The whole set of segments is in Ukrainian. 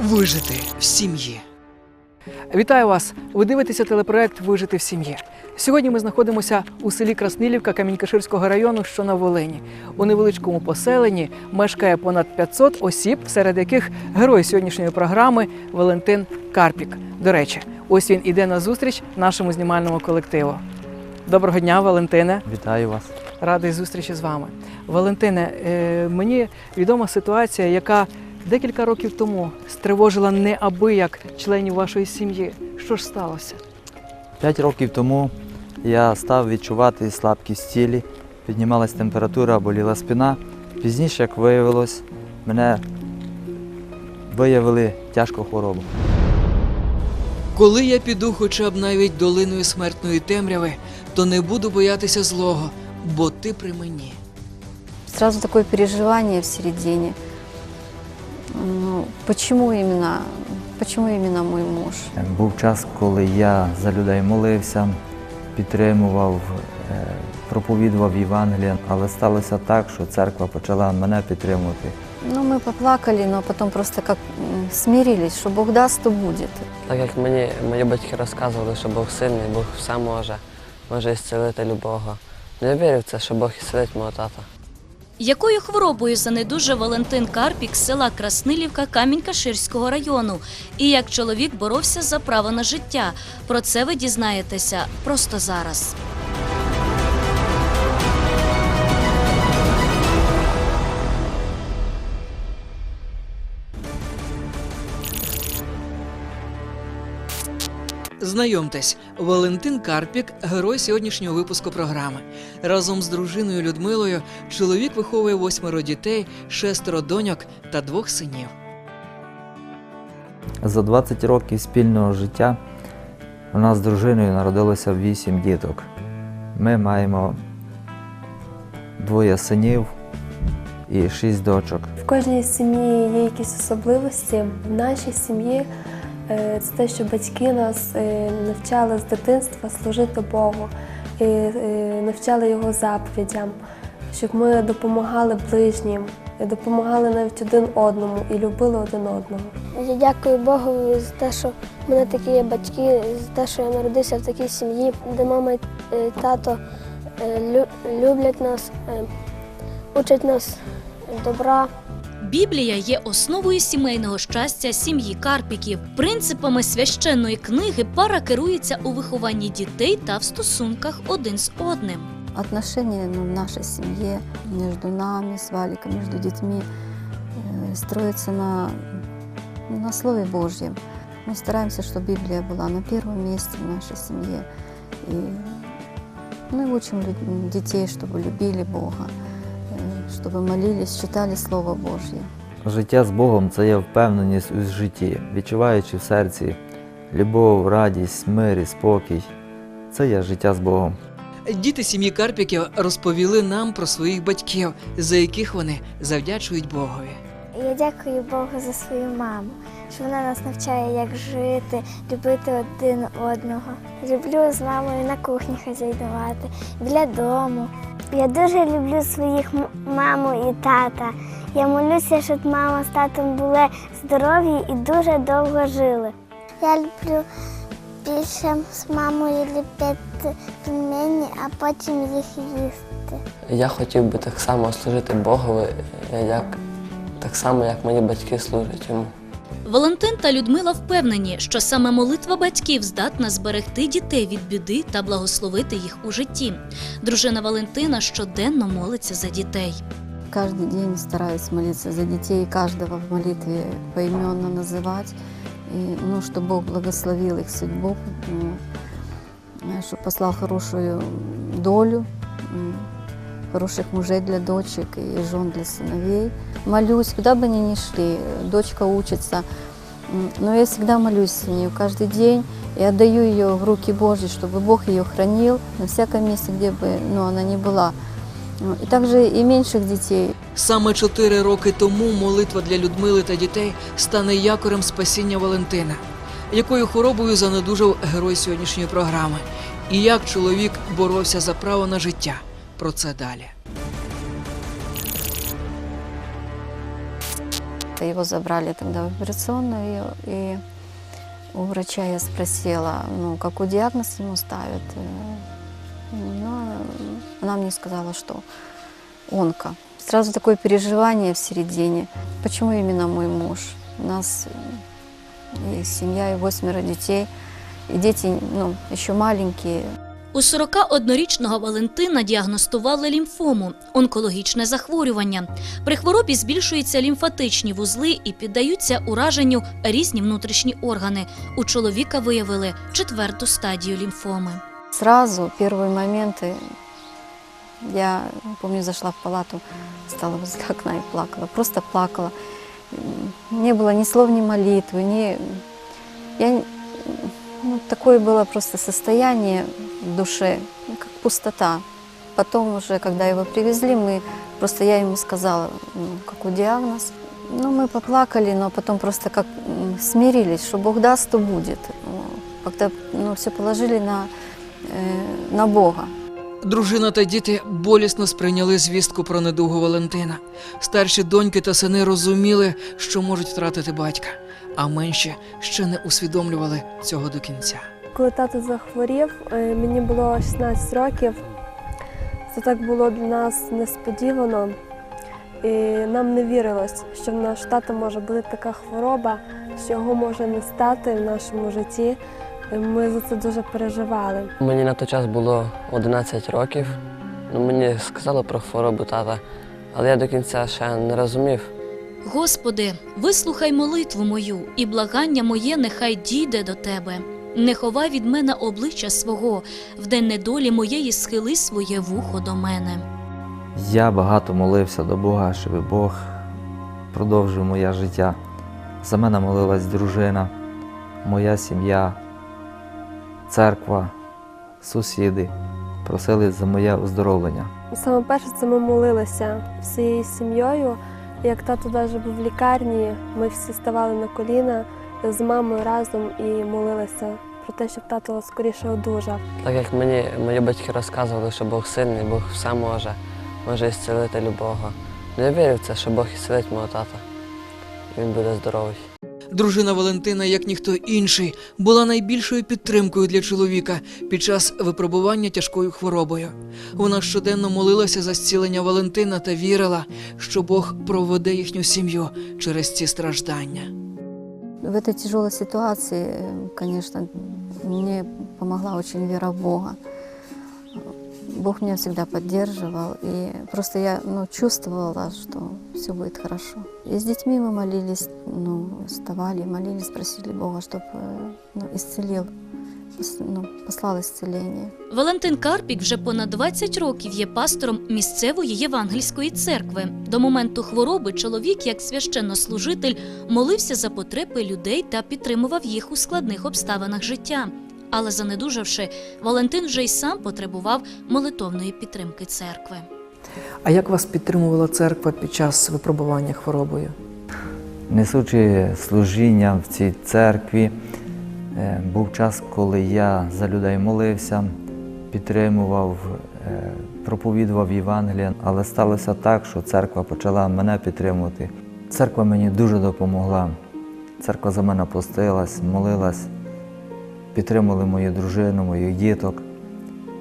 Вижити в сім'ї. Вітаю вас! Ви дивитеся телепроект Вижити в сім'ї. Сьогодні ми знаходимося у селі Краснилівка Камінькаширського району, що на Волині. У невеличкому поселенні мешкає понад 500 осіб, серед яких герой сьогоднішньої програми Валентин Карпік. До речі, ось він іде на зустріч нашому знімальному колективу. Доброго дня, Валентине! Вітаю вас. Радий зустрічі з вами. Валентине, е, мені відома ситуація, яка декілька років тому стривожила неабияк членів вашої сім'ї. Що ж сталося? П'ять років тому я став відчувати слабкість тілі, піднімалась температура, боліла спина. Пізніше, як виявилось, мене виявили тяжку хворобу. Коли я піду хоча б навіть долиною смертної темряви, то не буду боятися злого, бо ти при мені. Сразу такое переживание в середине. Ну, почему именно, почему именно мой муж? Був час, коли я за людей молився, підтримував, е, проповідував Євангелія, але сталося так, що церква почала мене підтримувати. Ну, мы поплакали, но потом просто как м, смирились, что Бог даст, то будет. Так як мені мої батьки розказували, що Бог сильний, Бог все може, може ісцелити любого. Ну, Я вірю в це, що Бог ісцелить мого тата. Якою хворобою занедужав Валентин Карпік з села Краснилівка Камінь-Каширського району і як чоловік боровся за право на життя? Про це ви дізнаєтеся просто зараз. Знайомтесь, Валентин Карпік, герой сьогоднішнього випуску програми. Разом з дружиною Людмилою чоловік виховує восьмеро дітей, шестеро доньок та двох синів. За 20 років спільного життя у нас з дружиною народилося 8 діток. Ми маємо двоє синів і 6 дочок. В кожній сім'ї є якісь особливості. В нашій сім'ї це те, що батьки нас е, навчали з дитинства служити Богу, і е, навчали його заповідям, щоб ми допомагали ближнім, допомагали навіть один одному і любили один одного. Я дякую Богу за те, що в мене такі є батьки, за те, що я народився в такій сім'ї, де мама і е, тато е, люблять нас, е, учать нас добра. Біблія є основою сімейного щастя сім'ї Карпіків. Принципами священної книги пара керується у вихованні дітей та в стосунках один з одним. Отношения ну, в нашей семье, между нами, с Валиком, между детьми, э, строятся на, на Слове Божьем. Мы стараемся, чтобы Библия была на первом месте в нашей семье. И, ну и учим люд- детей, чтобы любили Бога, э, чтобы молились, читали Слово Божье. Життя з Богом це є впевненість у житті, відчуваючи в серці любов, радість, мир і спокій. Це є життя з Богом. Діти сім'ї Карпіків розповіли нам про своїх батьків, за яких вони завдячують Богові. Я дякую Богу за свою маму, що вона нас навчає, як жити, любити один одного. Люблю з мамою на кухні хазяйнувати, біля дому. Я дуже люблю своїх маму і тата. Я молюся, щоб мама з татом були здорові і дуже довго жили. Я люблю більше з мамою ліпити пельмені, а потім їх їсти. Я хотів би так само служити Богові, як, так само, як мої батьки служать йому. Валентин та Людмила впевнені, що саме молитва батьків здатна зберегти дітей від біди та благословити їх у житті. Дружина Валентина щоденно молиться за дітей. Каждый день стараюсь молиться за детей, каждого в молитве поименно называть, и, ну, чтобы Бог благословил их судьбу, чтобы послал хорошую долю, м, хороших мужей для дочек и жен для сыновей. Молюсь, куда бы они ни шли. Дочка учится М, Но я всегда молюсь с ней каждый день и отдаю ее в руки Божьи, чтобы Бог ее хранил на всяком месте, где бы ну, она ни была. Ну, И также и меньших детей. Саме чотири роки тому молитва для Людмили та дітей стане якорем спасіння Валентина, якою хворобою занедужав герой сьогоднішньої програми, і як чоловік боровся за право на життя. Про це далі. Его забрали тогда в операционную, и у врача я спросила, ну, какой диагноз ему ставят. Э, Но она мне сказала, что онко. Сразу такое переживание в середине. Почему именно мой муж? У нас и семья, и восьмеро детей. И дети ну, еще маленькие. У 41-річного Валентина діагностували лімфому онкологічне захворювання. При хворобі збільшуються лімфатичні вузли і піддаються ураженню різні внутрішні органи. У чоловіка виявили четверту стадію лімфоми. Сразу, первые моменты, я помню, зашла в палату, стала возле окна и плакала, просто плакала. М, Не было ни слов, ни молитвы, ни... Я... н- Ну, такое было просто состояние в душе, ну, как пустота. Потом уже, когда его привезли, мы просто я ему сказала, ну, какой диагноз. Ну, мы поплакали, но потом просто как м, смирились, что Бог даст, то будет. Ну, Как-то ну, все положили на, э, на Бога. Дружина та діти болісно сприйняли звістку про недугу Валентина. Старші доньки та сини розуміли, що можуть втратити батька, а менші ще не усвідомлювали цього до кінця. Коли тато захворів, е, мені було 16 років. Це так було для нас несподівано. І нам не вірилось, що в наш тато може бути така хвороба, що його може не стати в нашому житті. Ми за це дуже переживали. Мені на той час було 11 років. Ну, мені сказали про хворобу тата, але я до кінця ще не розумів. Господи, вислухай молитву мою, і благання моє нехай дійде до тебе. Не ховай від мене обличчя свого, в день недолі моєї схили своє вухо до мене. Я багато молився до Бога, щоб Бог продовжив моє життя. За мене молилась дружина, моя сім'я, церква, сусіди. Просили за моє оздоровлення. Саме перше, це ми молилися всією сім'єю. Як тато навіть був в лікарні, ми всі ставали на коліна з мамою разом і молилися про те, щоб тато скоріше одужав. Так як мені мої батьки розказували, що Бог сильний, Бог все може, може ісцілити любого. Ну, я вірю в це, що Бог ісцілить мого тата. Він буде здоровий. Дружина Валентина, як ніхто інший, була найбільшою підтримкою для чоловіка під час випробування тяжкою хворобою. Вона щоденно молилася за зцілення Валентина та вірила, що Бог проведе їхню сім'ю через ці страждання. В этой тяжелой ситуации, конечно, мне помогла очень вера в Бога. Бог меня всегда поддерживал, и просто я ну, чувствовала, что все будет хорошо. И с детьми мы молились, ну, вставали, молились, просили Бога, чтобы ну, исцелил, ну, послал исцеление. Валентин Карпік вже понад 20 років є пастором місцевої євангельської церкви. До моменту хвороби чоловік, як священнослужитель, молився за потреби людей та підтримував їх у складних обставинах життя. Але занедужавши, Валентин вже й сам потребував молитовної підтримки церкви. А як вас підтримувала церква під час випробування хворобою? Несучи служіння в цій церкві, був час, коли я за людей молився, підтримував, е, проповідував Євангелія, але сталося так, що церква почала мене підтримувати. Церква мені дуже допомогла. Церква за мене постилась, молилась, підтримували мою дружину, моїх діток.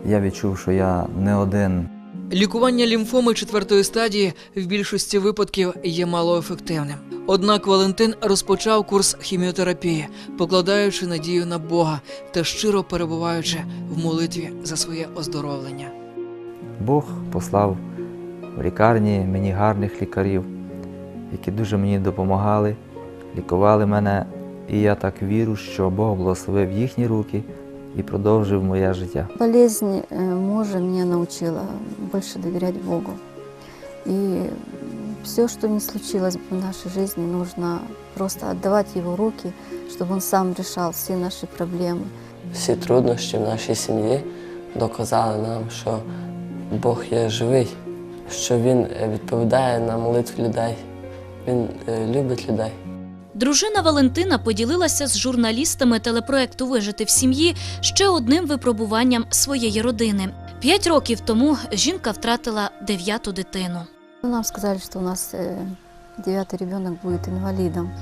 Я відчув, що я не один. Лікування лімфоми четвертої стадії в більшості випадків є малоефективним. Однак Валентин розпочав курс хіміотерапії, покладаючи надію на Бога та щиро перебуваючи в молитві за своє оздоровлення. Бог послав в лікарні мені гарних лікарів, які дуже мені допомагали, лікували мене. І я так вірю, що Бог благословив їхні руки і продовжив моє життя. Болезнь э, мужа меня научила больше доверять Богу. И все, что не случилось бы в нашей жизни, нужно просто отдавать в Его руки, чтобы Он сам решал все наши проблемы. Всі труднощі в нашій сім'ї доказали нам, що Бог є живий, що Він е, відповідає на молитви людей. Він е, любить людей. Дружина Валентина поділилася з журналістами телепроекту Вижити в сім'ї ще одним випробуванням своєї родини. П'ять років тому жінка втратила дев'яту дитину. Ну, Нам сказали, что у нас э, девятый ребенок будет инвалидом.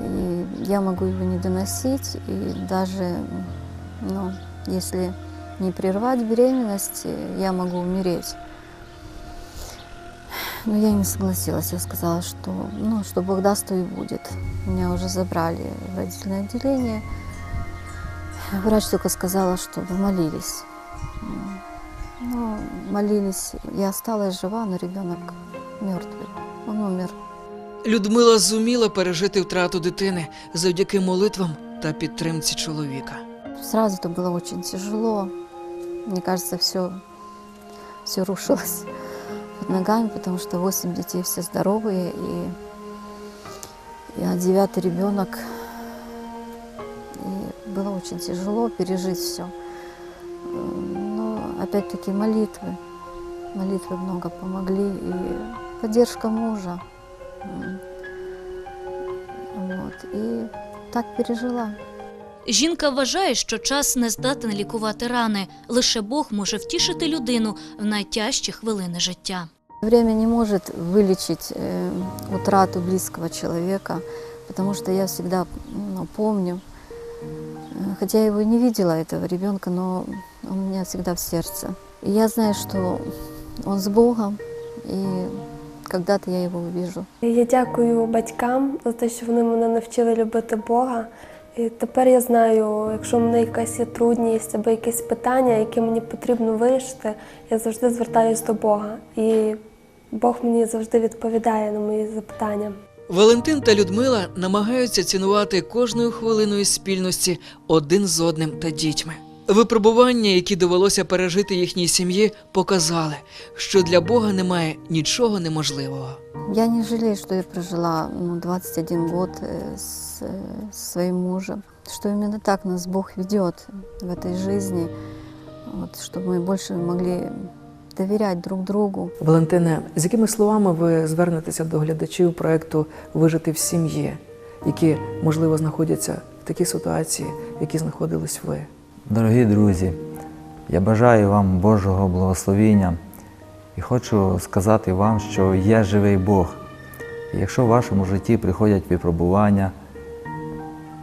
И я могу его не доносить, и даже, ну, если не прервать беременность, э, я могу умереть. Но я не согласилась, я сказала, что, ну, что Бог даст, то и будет. Меня уже забрали в родительное отделение. Врач только сказала, чтобы молились. М, Ну, молились. Я осталась жива, но ребенок мертвый. Он умер. Людмила зуміла пережити втрату дитини завдяки молитвам та підтримці чоловіка. Сразу это было очень тяжело. Мне кажется, все, все рушилось под ногами, потому что восемь детей все здоровые, и, и а девятый ребенок. И было очень тяжело пережить все. Но опять-таки молитвы. Молитвы много помогли, и поддержка мужа. М. Вот. И так пережила. Жінка вважає, що час не здатен лікувати рани. Лише Бог може втішити людину в найтяжчі хвилини життя. Время не может вылечить э, утрату близкого человека, потому что я всегда ну, помню, э, хотя я его не видела, этого ребенка, но он у меня всегда в сердце. И я знаю, что он с Богом, и когда-то я его увижу. Я дякую батькам за те, що вони мене навчили любити Бога. І тепер я знаю, якщо в мене якась є трудність або якесь питання, яке мені потрібно вирішити, я завжди звертаюсь до Бога. І Бог мені завжди відповідає на мої запитання. Валентин та Людмила намагаються цінувати кожною хвилиною спільності один з одним та дітьми. Випробування, які довелося пережити їхній сім'ї, показали, що для Бога немає нічого неможливого. Я не жалею, что я прожила ну, 21 год э, с, э, с своим мужем, что именно так нас Бог ведет в этой жизни, вот, чтобы мы больше могли доверять друг другу. Валентине, з якими словами ви звернетеся до глядачів проекту Вижити в сім'ї, які можливо знаходяться в такій ситуації, в якій знаходились ви? Дорогі друзі, я бажаю вам Божого благословіння і хочу сказати вам, що є живий Бог. І якщо в вашому житті приходять випробування,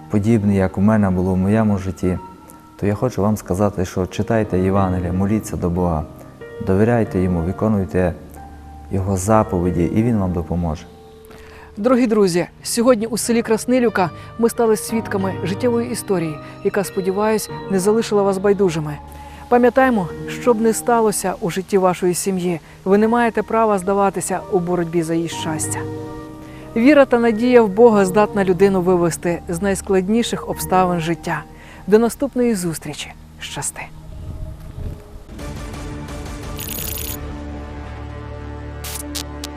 подібні, як у мене було в моєму житті, то я хочу вам сказати, що читайте Євангелія, моліться до Бога, довіряйте йому, виконуйте Його заповіді, і Він вам допоможе. Дорогі друзі, сьогодні у селі Краснилівка ми стали свідками життєвої історії, яка, сподіваюсь, не залишила вас байдужими. Пам'ятаємо, що б не сталося у житті вашої сім'ї, ви не маєте права здаватися у боротьбі за її щастя. Віра та надія в Бога здатна людину вивести з найскладніших обставин життя. До наступної зустрічі. Щасти!